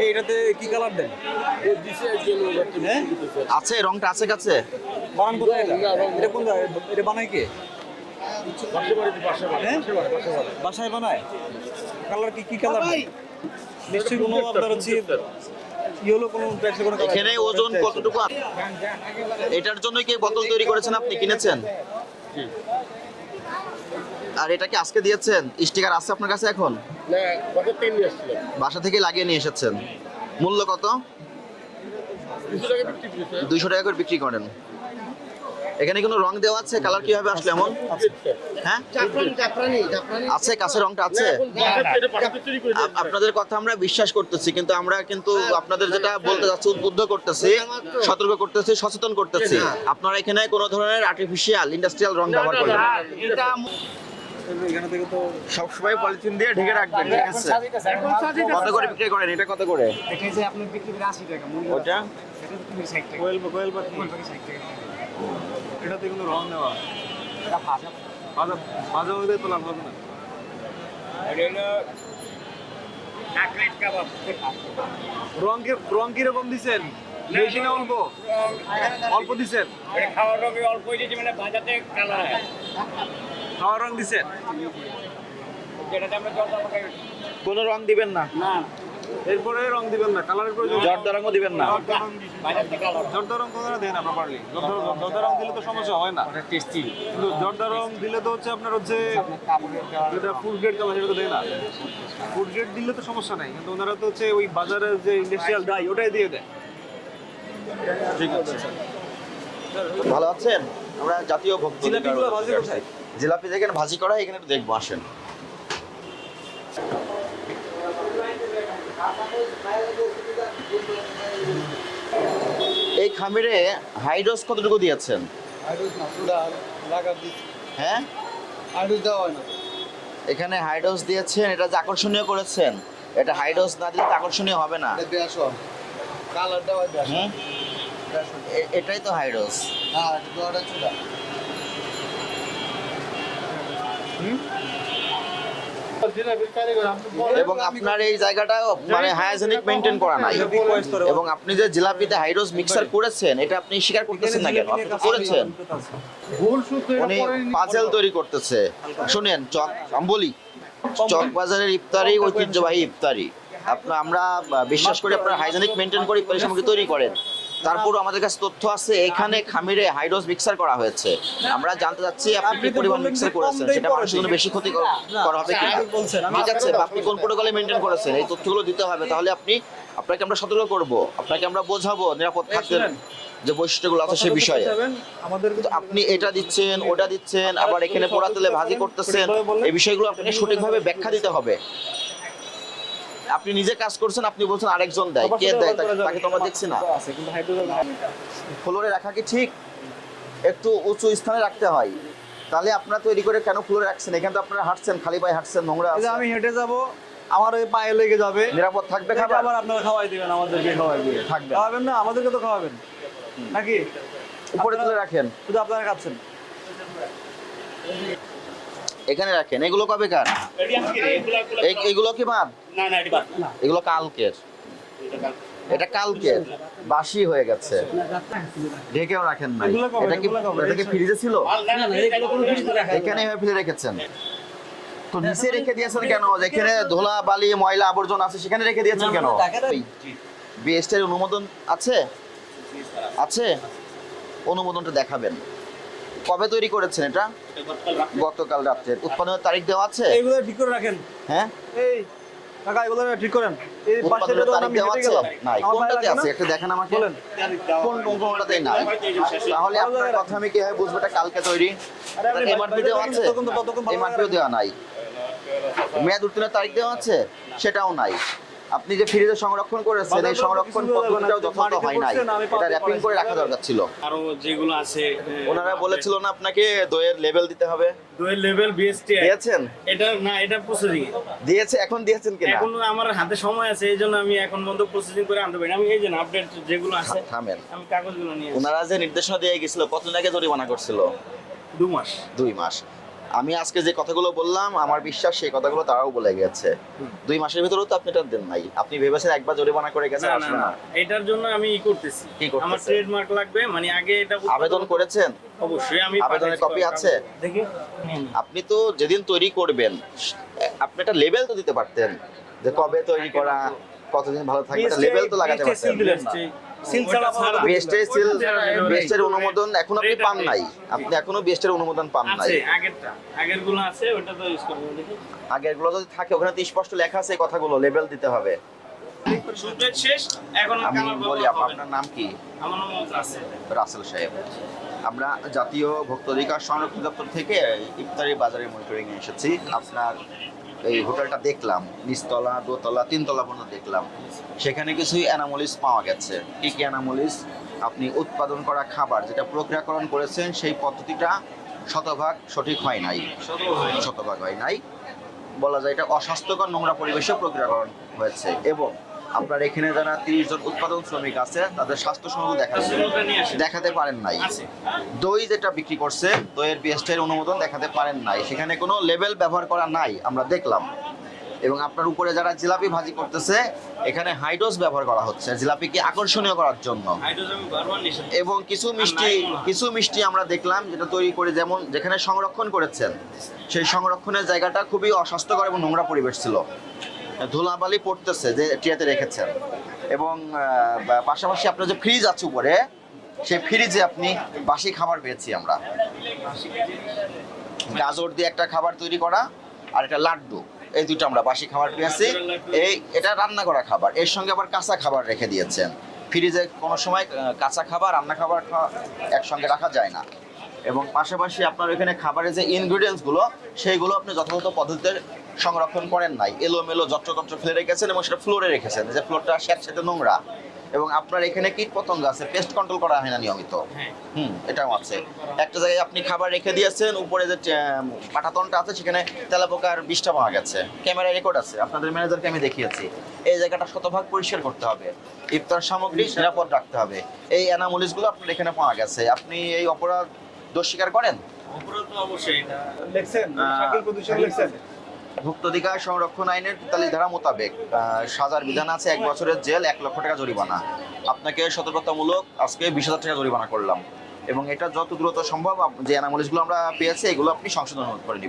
এই এটাতে কি কালার দেন? হ্যাঁ? আছে রংটা আছে কাছে। বানান কোথায় এটা? এটা কোন এটা বানায় কে? হ্যাঁ? বাসায় বানায়? কালার কি কি কালার নিশ্চয়ই কোনো আপনার হচ্ছে ইয়েলো কোনো কোনো এখানে ওজন কতটুকু এটার জন্য কি বোতল তৈরি করেছেন আপনি? কিনেছেন? আর এটা কি আজকে দিয়েছেন? স্টিকার আছে আপনার কাছে এখন? বাসা থেকে লাগিয়ে নিয়ে এসেছেন। মূল্য কত? দুইশো টাকা করে বিক্রি করেন। এখানে কোনো রং দেওয়া আছে? কালার কীভাবে আসলো এমন? হ্যাঁ? আছে? কাছে রংটা আছে? আপনাদের কথা আমরা বিশ্বাস করতেছি কিন্তু আমরা কিন্তু আপনাদের যেটা বলতে যাচ্ছি উদ্বুদ্ধ করতেছি সতর্ক করতেছি সচেতন করতেছি। আপনারা এখানে কোনো ধরনের আর্টিফিশিয়াল ইন্ডাস্ট্রিয়াল রং ব্যবহার করবেন না। এখানে থেকে তো সবসময় পলিথিন দিয়ে ঢেকে রাখবেন ঠিক আছে? কত করে বিক্রি করেন? এটা কত করে? এটা যে আপনার বিক্রি করে আশি টাকা মূল্য ওটা? এটা তো তুমি ষাট টাকা। কোয়েল কোয়েল পাখি। কোন পাখি ষাট টাকা। এটাতে কোনো রং দেওয়া এটা ভাজা। ভাজা তো লাভ হবে না। রং কি রং কীরকম দিছেন? বেশি না অল্প? অল্প দিছেন? খাওয়ার রঙে অল্প হয়েছে মানে ভাজাতে কালার খাওয়ার রং দিছেন? কোনো রং দিবেন না? না। এরপরে রং দিবেন না কালারের প্রয়োজন জর্দা রঙও দিবেন না? জর্দা রং কখনো দেয় না প্রপারলি জর্দা রং দিলে তো সমস্যা হয় না। টেস্টি কিন্তু জর্দা রং দিলে তো হচ্ছে আপনার হচ্ছে যেটা ফুড গ্রেড কালার সেটা তো দেয় না। ফুড গ্রেড দিলে তো সমস্যা নাই। কিন্তু ওনারা তো হচ্ছে ওই বাজারের যে ইন্ডাস্ট্রিয়াল ডাই ওটাই দিয়ে দেয়। ঠিক আছে। ভালো আছেন? আমরা জাতীয় ভক্ত জিলাপিগুলো ভাজি কোথায়? জিলাপি যেখানে ভাজি করা এখানে একটু দেখব আসেন। এই খামিরে হাইড্রোস কতটুকু দিয়েছেন? হ্যাঁ? এখানে হাইড্রোস দিয়েছেন এটা যে আকর্ষণীয় করেছেন। এটা হাইড্রোস না দিলে আকর্ষণীয় হবে না। হুম? এটাই তো হাইড্রোস এবং আপনার এই জায়গাটা মানে হাইজেনিক মেনটেন করা নাই। এবং আপনি যে জিলাপিতে হাইড্রোস মিক্সার করেছেন এটা আপনি স্বীকার করতেছেন না কেন? আপনি করেছেন। উনি পাজেল তৈরি করতেছে। শুনেন চক আমি বলি চক বাজারের ইফতারি ঐতিহ্যবাহী ইফতারি। আপনার আমরা বিশ্বাস করি আপনারা হাইজেনিক মেনটেন করে ইফতারি সামগ্রী তৈরি করেন। তারপরও আমাদের কাছে তথ্য আছে এখানে খামিরে হাইড্রোস মিক্সার করা হয়েছে। আমরা জানতে চাচ্ছি আপনি কি পরিমাণ মিক্সার করেছেন সেটা মানুষের জন্য বেশি ক্ষতি করা হবে কি ঠিক আছে আপনি কোন প্রোটোকলে মেনটেন করেছেন? এই তথ্যগুলো দিতে হবে তাহলে আপনি আপনাকে আমরা সতর্ক করব আপনাকে আমরা বোঝাবো নিরাপদ থাকতে যে বৈশিষ্ট্যগুলো আছে সে বিষয়ে। আমাদের কিন্তু আপনি এটা দিচ্ছেন ওটা দিচ্ছেন আবার এখানে পোড়া তেলে ভাজি করতেছেন এই বিষয়গুলো আপনাকে সঠিকভাবে ব্যাখ্যা দিতে হবে। আপনি নিজে কাজ করছেন আপনি বলছেন আরেকজন দেয়। কে দেয়? তাকে- তো আমরা দেখছি না। ফ্লোরে রাখা কি ঠিক? একটু উঁচু স্থানে রাখতে হয়। তাহলে আপনারা তৈরি করে কেন ফ্লোরে রাখছেন? এখানে তো আপনারা হাঁটছেন খালি পায়ে হাঁটছেন নোংরা। আমি হেঁটে যাব আমার ওই পায়ে লেগে যাবে। নিরাপদ থাকবে খাবার? আবার আপনারা খাওয়াই দিবেন আমাদেরকে খাওয়াই দিবেন। থাকবে। খাওয়াবেন না আমাদেরকে তো খাওয়াবেন। নাকি? উপরে তুলে রাখেন। শুধু আপনারা খাচ্ছেন। এখানে রাখেন। এগুলো কবে কার? এই- এগুলো কি মার না না এটা বাদ। এগুলো কালকের। এটা কালকের। বাসি হয়ে গেছে। ঢেকেও রাখেন নাই। এগুলো এটা কি এটা কি ফ্রিজে ছিল? না না এখানে ফেলে রেখেছেন? তো নিচে রেখে দিয়েছেন কেন? যেখানে ধুলা বালি ময়লা আবর্জনা আছে সেখানে রেখে দিয়েছেন কেন? বিএসটির অনুমোদন আছে? আছে? অনুমোদনটা দেখাবেন। কবে তৈরি করেছেন এটা? গতকাল রাত্রে। উৎপাদনের তারিখ দেওয়া আছে? এইগুলো ঠিক করে রাখেন। হ্যাঁ? এই কাকা এগুলো ঠিক করেন। এই পাশে তো আমি হেঁটে গেলাম। না কোনটাতে আছে? না? একটু দেখেন আমাকে। বলেন। কোন কোনটাতে নাই? তাহলে আপনার কথা আমি কি হয় বুঝব? এটা কালকে তৈরি। আরে এমআরপি দেওয়া আছে? এমআরপিও দেওয়া নাই। মেয়াদ উত্তীর্ণের তারিখ দেওয়া আছে? সেটাও নাই। আপনি যে ফ্রিজে সংরক্ষণ করেছেন এই সংরক্ষণ পদ্ধতিটাও যথাযথ হয় নাই। এটা র্যাপিং করে রাখা দরকার ছিল। আরও যেগুলো আছে ওনারা বলেছিল না আপনাকে দইয়ের লেভেল দিতে হবে? দুই লেভেল বিএসটি দিয়েছেন? এটা না এটা প্রসেসিং দিয়েছে এখন দিয়েছেন কিনা? এখন আমার হাতে সময় আছে এই জন্য আমি এখন বন্ধ প্রসেসিং করে আনতে পারি না। আমি এই যে আপডেট যেগুলো আছে থামেন। আমি কাগজগুলো নিয়ে। ওনারা যে নির্দেশনা দিয়ে গেছিল কতদিন আগে জরিমানা করছিল? দু মাস। দুই মাস। আমি আজকে যে কথাগুলো বললাম আমার বিশ্বাস সেই কথাগুলো তারাও বলে গেছে। দুই মাসের ভিতরেও তো আপনি এটা দেন নাই। আপনি ভেবেছেন একবার জরিমানা করে গেছেন না না এটার জন্য আমি ই করতেছি। কি করতেছেন? আমার ট্রেডমার্ক লাগবে মানে আগে এটা আবেদন করেছেন? অবশ্যই আমি আবেদনের কপি আছে? দেখি। আপনি তো যেদিন তৈরি করবেন আপনি একটা লেভেল তো দিতে পারতেন যে কবে তৈরি করা কতদিন ভালো থাকবে লেভেল তো লাগাতে পারতেন। না। সিল. বিএসটির অনুমোদন এখন আপনি পান নাই। আপনি এখনও বিএসটির অনুমোদন পান নাই। আগেরটা। আগেরগুলো আছে ওটা তো ইউজ করব দেখি। আগের যদি থাকে ওখানে তো স্পষ্ট লেখা আছে এই কথাগুলো লেভেল দিতে হবে। শেষ এখন আমি বলি আপনার নাম কি? আমার নাম রাসেল সাহেব। আমরা জাতীয় ভোক্তা অধিকার সংরক্ষণ দপ্তর থেকে ইফতারি বাজারে মনিটরিং এসেছি। আপনার এই হোটেলটা দেখলাম, নিচতলা, দোতলা, তিনতলা পর্যন্ত দেখলাম। সেখানে কিছু অ্যানামোলিস পাওয়া গেছে। কি কি অ্যানামোলিস আপনি উৎপাদন করা খাবার যেটা প্রক্রিয়াকরণ করেছেন, সেই পদ্ধতিটা শতভাগ সঠিক হয় নাই। শতভাগ হয় নাই। বলা যায় এটা অস্বাস্থ্যকর নোংরা পরিবেশে প্রক্রিয়াকরণ হয়েছে। এবং আপনার এখানে যারা তিরিশ জন উৎপাদন শ্রমিক আছে তাদের স্বাস্থ্য নিয়ে আসেন। দেখাতে পারেন নাই। দই যেটা বিক্রি করছে দইয়ের বিএসটির অনুমোদন দেখাতে পারেন নাই। সেখানে কোনো লেভেল ব্যবহার করা নাই আমরা দেখলাম। এবং আপনার উপরে যারা জিলাপি ভাজি করতেছে এখানে হাইড্রোস ব্যবহার করা হচ্ছে। জিলাপিকে আকর্ষণীয় করার জন্য। এবং কিছু মিষ্টি কিছু মিষ্টি আমরা দেখলাম যেটা তৈরি করে যেমন যেখানে সংরক্ষণ করেছেন। সেই সংরক্ষণের জায়গাটা খুবই অস্বাস্থ্যকর এবং নোংরা পরিবেশ ছিল। ধুলাবালি পড়তেছে যে টিয়াতে রেখেছেন। এবং পাশাপাশি আপনার যে ফ্রিজ আছে উপরে, সেই ফ্রিজে আপনি বাসি খাবার পেয়েছি আমরা। গাজর দিয়ে একটা খাবার তৈরি করা আর একটা লাড্ডু, এই দুটো আমরা বাসি খাবার পেয়েছি। এই, এটা রান্না করা খাবার, এর সঙ্গে আবার কাঁচা খাবার রেখে দিয়েছেন। ফ্রিজে কোনো সময় কাঁচা খাবার, রান্না খাবার একসঙ্গে রাখা যায় না। এবং পাশাপাশি আপনার এখানে খাবারের যে ইনগ্রিডিয়েন্টসগুলো সেইগুলো আপনি যথাযথ পদ্ধতিতে সংরক্ষণ করেন নাই। এলোমেলো যত্রতত্র ফেলে রেখেছেন এবং সেটা ফ্লোরে রেখেছেন। যে ফ্লোরটা স্যাঁতস্যাঁতে নোংরা এবং আপনার এখানে কীট পতঙ্গ আছে পেস্ট কন্ট্রোল করা হয় না নিয়মিত। হ্যাঁ। হুম এটাও আছে। একটা জায়গায় আপনি খাবার রেখে দিয়েছেন উপরে যে আহ, পাটাতনটা আছে সেখানে তেলাপোকার বিষটা পাওয়া গেছে। ক্যামেরা রেকর্ড আছে। আপনাদের ম্যানেজারকে আমি দেখিয়েছি। এই জায়গাটা শতভাগ পরিষ্কার করতে হবে। ইফতার সামগ্রী নিরাপদ রাখতে হবে। এই অ্যানামোলিসগুলো আপনার এখানে পাওয়া গেছে। আপনি এই অপরাধ দোষ স্বীকার করেন? অপরাধ তো অবশ্যই এটা। লেখছেন শাকিল প্রদূষণ লেখছেন। ভুক্তাধিকার সংরক্ষণ আইনের তেতাল্লিশ ধারা মোতাবেক সাজার বিধান আছে এক বছরের জেল, এক লক্ষ টাকা জরিমানা। আপনাকে সতর্কতামূলক আজকে বিশ হাজার টাকা জরিমানা করলাম। এবং এটা যত দ্রুত সম্ভব যে অ্যানামোলিসগুলো আমরা পেয়েছি, এগুলো আপনি সংশোধন করে নিন